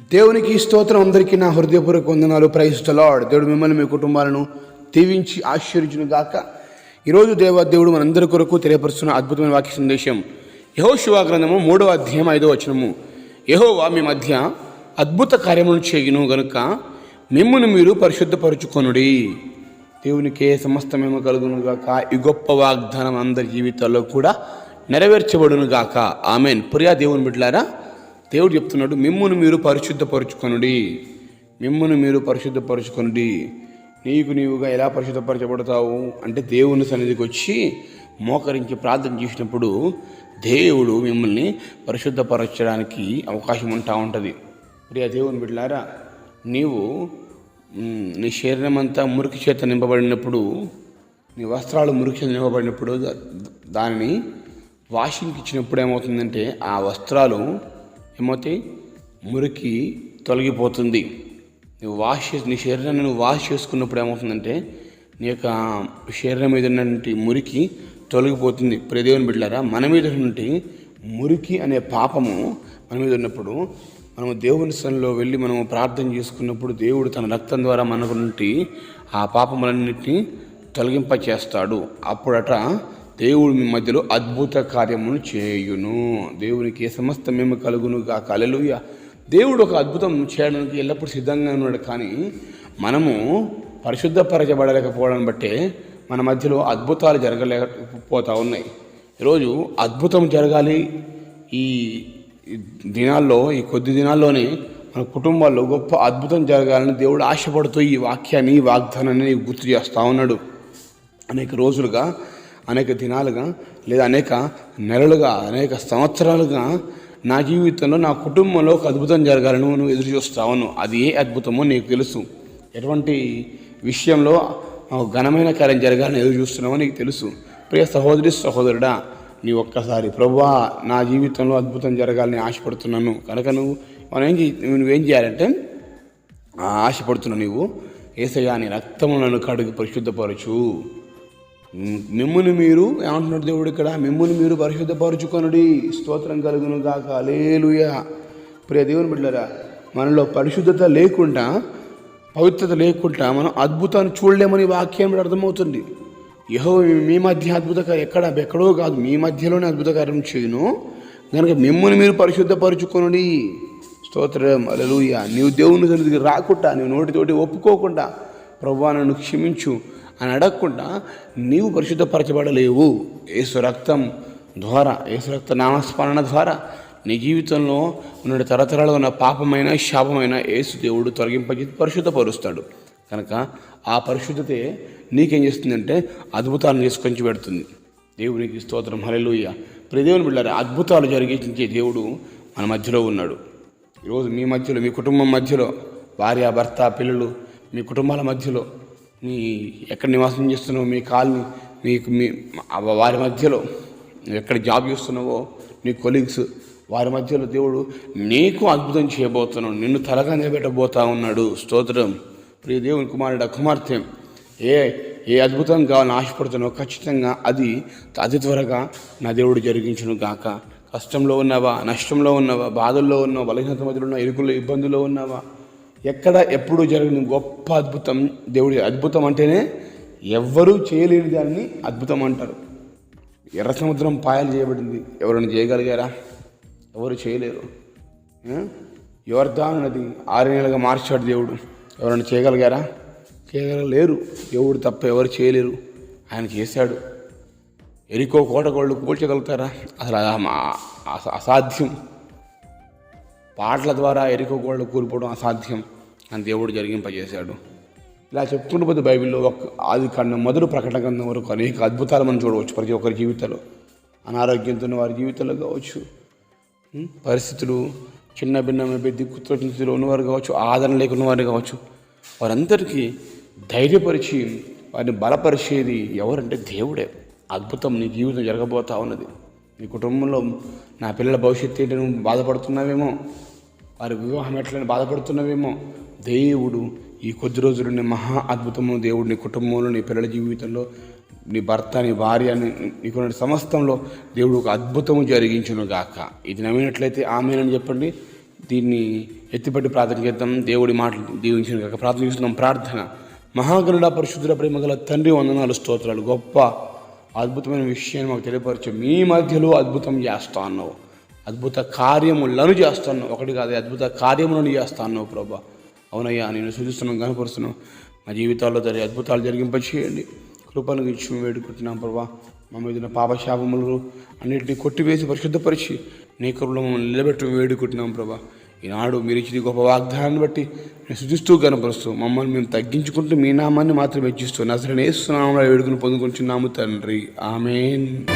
దేవునికి స్తోత్రం. అందరికీ నా హృదయపూర్వక వందనాలు. ప్రైజ్ లార్డ్ దేవుడు మిమ్మల్ని మీ కుటుంబాలను దీవించి ఆశ్చర్యించును గాక. ఈరోజు దేవ దేవుడు మనందరి కొరకు తెలియపరుస్తున్న అద్భుతమైన వాక్య సందేశం. యహో గ్రంథము మూడవ అధ్యాయం ఐదవ వచనము. యహోవా మీ మధ్య అద్భుత కార్యములను చేయను గనుక మిమ్మును మీరు పరిశుద్ధపరుచుకొనుడి. దేవునికే సమస్తమేమో కలుగును గాక. ఈ గొప్ప వాగ్దానం అందరి జీవితాల్లో కూడా నెరవేర్చబడును గాక. ఆమెన్ ప్రియా దేవుని బిడ్డలారా దేవుడు చెప్తున్నాడు మిమ్మును మీరు పరిశుద్ధపరుచుకొనుడి మిమ్మును మీరు పరిశుద్ధపరుచుకొనుడి. నీకు నీవుగా ఎలా పరిశుద్ధపరచబడతావు? అంటే దేవుని సన్నిధికి వచ్చి మోకరించి ప్రార్థన చేసినప్పుడు దేవుడు మిమ్మల్ని పరిశుద్ధపరచడానికి అవకాశం ఉంటా ఉంటుంది. ప్రియ దేవుని బిడ్డలారా నీవు నీ శరీరం అంతా మురికి చేత నింపబడినప్పుడు నీ వస్త్రాలు మురికి చేత నింపబడినప్పుడు దానిని వాషింగ్కి ఇచ్చినప్పుడు ఏమవుతుందంటే ఆ వస్త్రాలు ఏమవుతాయి మురికి తొలగిపోతుంది. నువ్వు వాష్ చేసి నీ శరీరాన్ని నువ్వు వాష్ చేసుకున్నప్పుడు ఏమవుతుందంటే నీ యొక్క శరీరం మీద ఉన్నటువంటి మురికి తొలగిపోతుంది. ప్రదేవుని బిడ్డారా మన మీద ఉన్నటువంటి మురికి అనే పాపము మన మీద ఉన్నప్పుడు మనము దేవుని స్థలంలో వెళ్ళి మనము ప్రార్థన చేసుకున్నప్పుడు దేవుడు తన రక్తం ద్వారా మనకు నుండి ఆ పాపములన్నింటినీ తొలగింప చేస్తాడు అప్పుడట దేవుడు మీ మధ్యలో అద్భుత కార్యమును చేయును. దేవునికి ఏ సమస్త మేము కలుగును కాక అలలుయ దేవుడు ఒక అద్భుతం చేయడానికి ఎల్లప్పుడూ సిద్ధంగా ఉన్నాడు. కానీ మనము పరిశుద్ధపరచబడలేకపోవడం బట్టే మన మధ్యలో అద్భుతాలు జరగలేకపోతూ ఉన్నాయి. ఈరోజు అద్భుతం జరగాలి ఈ దినాల్లో ఈ కొద్ది దినాల్లోనే మన కుటుంబాల్లో గొప్ప అద్భుతం జరగాలని దేవుడు ఆశపడుతూ ఈ వాక్యాన్ని వాగ్దానాన్ని గుర్తు చేస్తూ ఉన్నాడు. అనేక రోజులుగా అనేక దినాలుగా లేదా అనేక నెలలుగా అనేక సంవత్సరాలుగా నా జీవితంలో నా కుటుంబంలో ఒక అద్భుతం జరగాలని నువ్వు ఎదురు చూస్తావును అది ఏ అద్భుతమో నీకు తెలుసు. ఎటువంటి విషయంలో ఘనమైన కార్యం జరగాలని ఎదురు చూస్తున్నావో నీకు తెలుసు. ప్రియ సహోదరి సహోదరుడా నీ ఒక్కసారి ప్రభువా నా జీవితంలో అద్భుతం జరగాలని ఆశపడుతున్నాను. కనుక నువ్వు మనం ఏం చే- నువ్వేం చేయాలంటే ఆశపడుతున్నావు నీవు ఏసయ్యా నీ రక్తము నన్ను కడుగు పరిశుద్ధపరచు. మిమ్ముని మీరు ఏమంటున్నాడు దేవుడు ఇక్కడ? మిమ్ముని మీరు పరిశుద్ధపరచుకొనుడి స్తోత్రం కలుగును గాక లేలుయ ప్రియ దేవుని బిడ్డరా మనలో పరిశుద్ధత లేకుండా పవిత్రత లేకుండా మనం అద్భుతాన్ని చూడలేమని వాక్యం అర్థమవుతుంది. యహో మీ మధ్య అద్భుత ఎక్కడ? ఎక్కడో కాదు మీ మధ్యలోనే అద్భుత కార్యం చేయను. కనుక మిమ్మల్ని మీరు పరిశుద్ధపరచుకొనుడి. స్తోత్రం అలలుయ నీవు దేవుని సన్నిధికి రాకుండా నీవు నోటితోటి ఒప్పుకోకుండా ప్రభా నన్ను క్షమించు. అని అడగకుండా నీవు పరిశుద్ధపరచబడలేవు. ఏసు రక్తం ద్వారా ఏసు రక్త నామస్మరణ ద్వారా నీ జీవితంలో ఉన్న తరతరాలు ఉన్న పాపమైన శాపమైన ఏసు దేవుడు తొలగింపజేసి పరిశుద్ధపరుస్తాడు. కనుక ఆ పరిశుద్ధతే నీకేం చేస్తుందంటే అద్భుతాలను తీసుకొని పెడుతుంది. దేవునికి స్తోత్రం హల్లెలూయ. ప్రదేవుని దేవుని అద్భుతాలు జరిగించే దేవుడు మన మధ్యలో ఉన్నాడు. ఈరోజు మీ మధ్యలో మీ కుటుంబం మధ్యలో భార్య భర్త పిల్లలు మీ కుటుంబాల మధ్యలో నీ ఎక్కడ నివాసం చేస్తున్నావో? మీ కాలనీ మీకు మీ వారి మధ్యలో ఎక్కడ జాబ్ చేస్తున్నావో? నీ కొలీగ్స్ వారి మధ్యలో దేవుడు నీకు అద్భుతం చేయబోతున్నాడు. నిన్ను తలగా నిలబెట్టబోతా ఉన్నాడు. స్తోత్రం. ప్రియ దేవుని కుమారుడు కుమార్తె ఏ ఏ అద్భుతం కావాలని ఆశపడుతున్నావు ఖచ్చితంగా అది అతి త్వరగా నా దేవుడు జరిగించును గాక. కష్టంలో ఉన్నావా? నష్టంలో ఉన్నావా? బాధల్లో ఉన్నావా? బలహీనత మధ్యలో ఉన్నావా? ఇరుకుల్లో ఇబ్బందుల్లో ఉన్నావా? ఎక్కడ ఎప్పుడు జరిగిన గొప్ప అద్భుతం దేవుడి అద్భుతం అంటేనే ఎవ్వరూ చేయలేని దాన్ని అద్భుతం అంటారు. ఎర్ర సముద్రం పాయలు చేయబడింది. ఎవరైనా చేయగలిగారా? ఎవరు చేయలేరు. ఆ? యోర్దాను నది ఆరు నెలలుగా మార్చాడు దేవుడు. ఎవరైనా చేయగలిగారా? చేయగలలేరు. దేవుడు తప్ప ఎవరు చేయలేరు. ఆయన చేశాడు. ఎరికో కోటగోళ్ళు కూల్చగలుగుతారా? అసలు అసాధ్యం. పాటల ద్వారా ఎరికో గోళ్ళు కూలిపోవడం అసాధ్యం. అని దేవుడు జరిగింపజేశాడు. ఇలా చెప్తుంటే పోతే బైబిల్లో ఒక ఆది కాండం మొదలు ప్రకటన గ్రంథం వరకు అనేక అద్భుతాలు మనం చూడవచ్చు ప్రతి ఒక్కరి జీవితంలో. అనారోగ్యంతో ఉన్న వారి జీవితంలో కావచ్చు పరిస్థితులు చిన్న భిన్నమైన దిక్కుతో ఉన్నవారు కావచ్చు ఆదరణ లేకున్న వారు కావచ్చు వారందరికీ ధైర్యపరిచి వారిని బలపరిచేది ఎవరంటే దేవుడే. అద్భుతం నీ జీవితం జరగబోతా ఉన్నది. నీ కుటుంబంలో నా పిల్లల భవిష్యత్తు ఏంటి నువ్వు బాధపడుతున్నావేమో? వారి వివాహం ఎట్లని బాధపడుతున్నావేమో? దేవుడు ఈ కొద్ది రోజులు నీ మహా అద్భుతము దేవుడు నీ కుటుంబంలో నీ పిల్లల జీవితంలో నీ భర్త నీ భార్య నీకున్న సమస్తంలో దేవుడు ఒక అద్భుతము జరిగించును గాక. ఇది నమ్మినట్లయితే ఆమెనని చెప్పండి. దీన్ని ఎత్తిపట్టి ప్రార్థన చేద్దాం. దేవుడి మాటలు దీవించిన కాక ప్రార్థన చేస్తున్నాం. ప్రార్థన. మహాగరుడ పరిశుద్ధుల ప్రేమ గల తండ్రి వందనాలు స్తోత్రాలు. గొప్ప అద్భుతమైన విషయాన్ని మాకు తెలియపరచు. మీ మధ్యలో అద్భుతం చేస్తా అన్నావు. అద్భుత కార్యములను చేస్తాను ఒకటి కాదు అద్భుత కార్యములను చేస్తాను ప్రభా. అవునయ్యా నేను సూచిస్తున్నాను కనపరుస్తున్నాను మా జీవితాల్లో జరిగే అద్భుతాలు జరిగింపచేయండి. కృపను ఇచ్చి వేడుకుంటున్నాం ప్రభా. మా మీద పాపశాపములు అన్నింటినీ కొట్టివేసి పరిశుద్ధపరిచి నీ మమ్మల్ని నిలబెట్టి వేడుకుంటున్నాం ప్రభా. ఈనాడు మీరు ఇచ్చిన గొప్ప వాగ్దానాన్ని బట్టి నేను శుద్ధిస్తూ కనపరుస్తూ మమ్మల్ని మేము తగ్గించుకుంటూ మీ నామాన్ని మాత్రమే హెచ్చిస్తూ నసరని వేడుకుని పొందుకుంటున్నాము తండ్రి. ఆమెన్.